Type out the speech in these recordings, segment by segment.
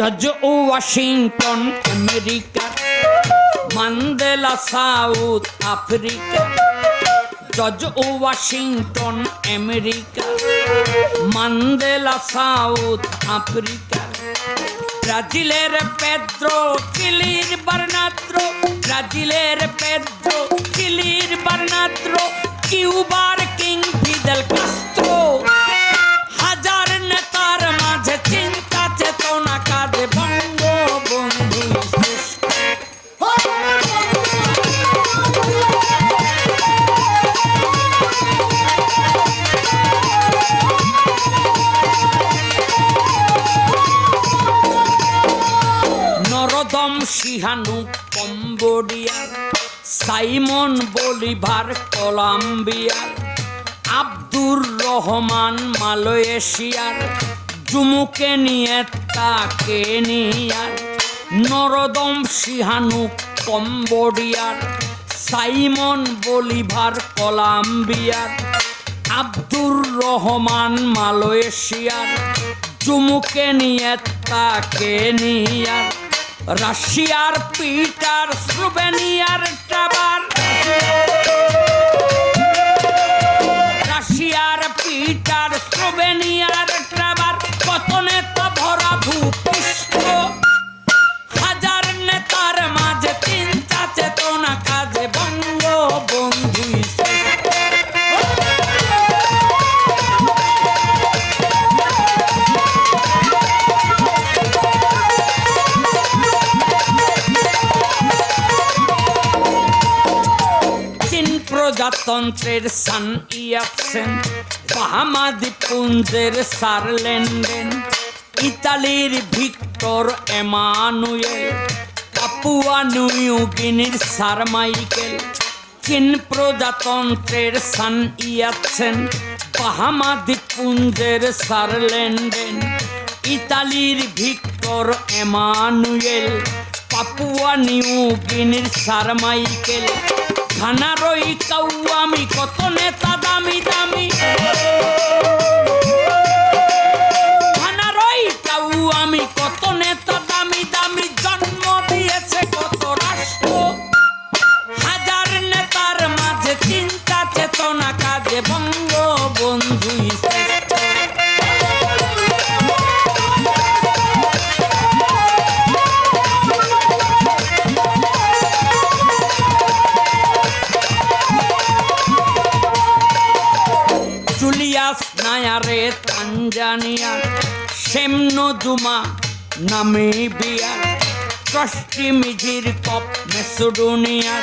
George Washington America Mandela South Africa George Washington America Mandela South Africa ব্রাজিলের Pedro চিলির বার্নাত্র ব্রাজিলের Pedro চিলির বার্নাত্র কিউবার কিং ফিদেল সিহানু কম্বোডিয়ার সাইমন বলিভার কলাম্বিয়ার আব্দুর রহমান মালয়েশিয়ার, জুমুকে নিয়ে তাকে নিয়ার নরদম সিহানু কম্বোডিয়ার সাইমন বলিভার কলাম্বিয়ার আব্দুর রহমান মালয়েশিয়ার চুমুকে নিয়ে তাকে নিয়ার রাশিয়ার পিটার স্লোভেনিয়ার টাবার রাশিয়ার পিটার স্লোভেনিয়ার প্রজাতন্ত্রের সান ইয়াতসেন বাহামা দ্বীপপুঞ্জের সারলেন্ডেন ইতালির ভিক্টর এমানুয়েল, পাপুয়া নিউগিনির সার মাইকেল। চীন প্রজাতন্ত্রের সান ইয়াতসেন বাহামা দ্বীপপুঞ্জের সারলেন্ডেন ইতালির ভিক্টর এমানুয়েল, পাপুয়া নিউ গিনির সার মাইকেল। খানারই আমি কত নেতা দামি দামি। খানারই আমি কত নেতা দামি দামি। জন্ম দিয়েছে রাষ্ট্র। হাজার নেতার মাঝে চিন্তা চেতনা কাজে বঙ্গ তানজানিয়া শেমনো জুমা নামিবিয়ার ট্রস্টি মিজির কপ মেসোডোনিয়ার,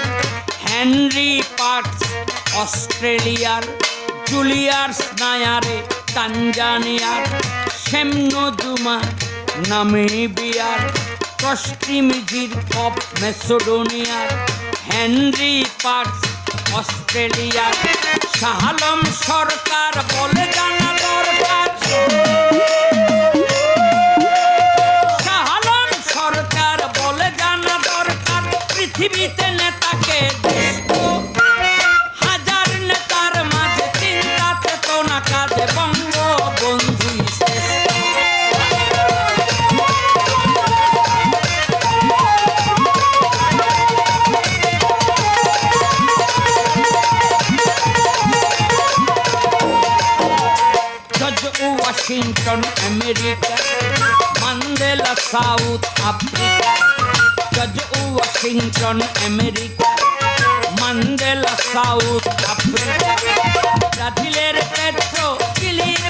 হেনরি পার্কস অস্ট্রেলিয়ার জুলিয়াস নায়ারে তানজানিয়ার শেমনো জুমা নামিবিয়ার ট্রস্টি মিজির কপ মেসোডোনিয়ার, হেনরি পার্কস অস্ট্রেলিয়ার। শাহালম সরকার বলে জানা দরকার Shah Alam Washington America Mandela South Africa George Washington America Mandela South Africa ব্রাজিলের পেট্রো চিলির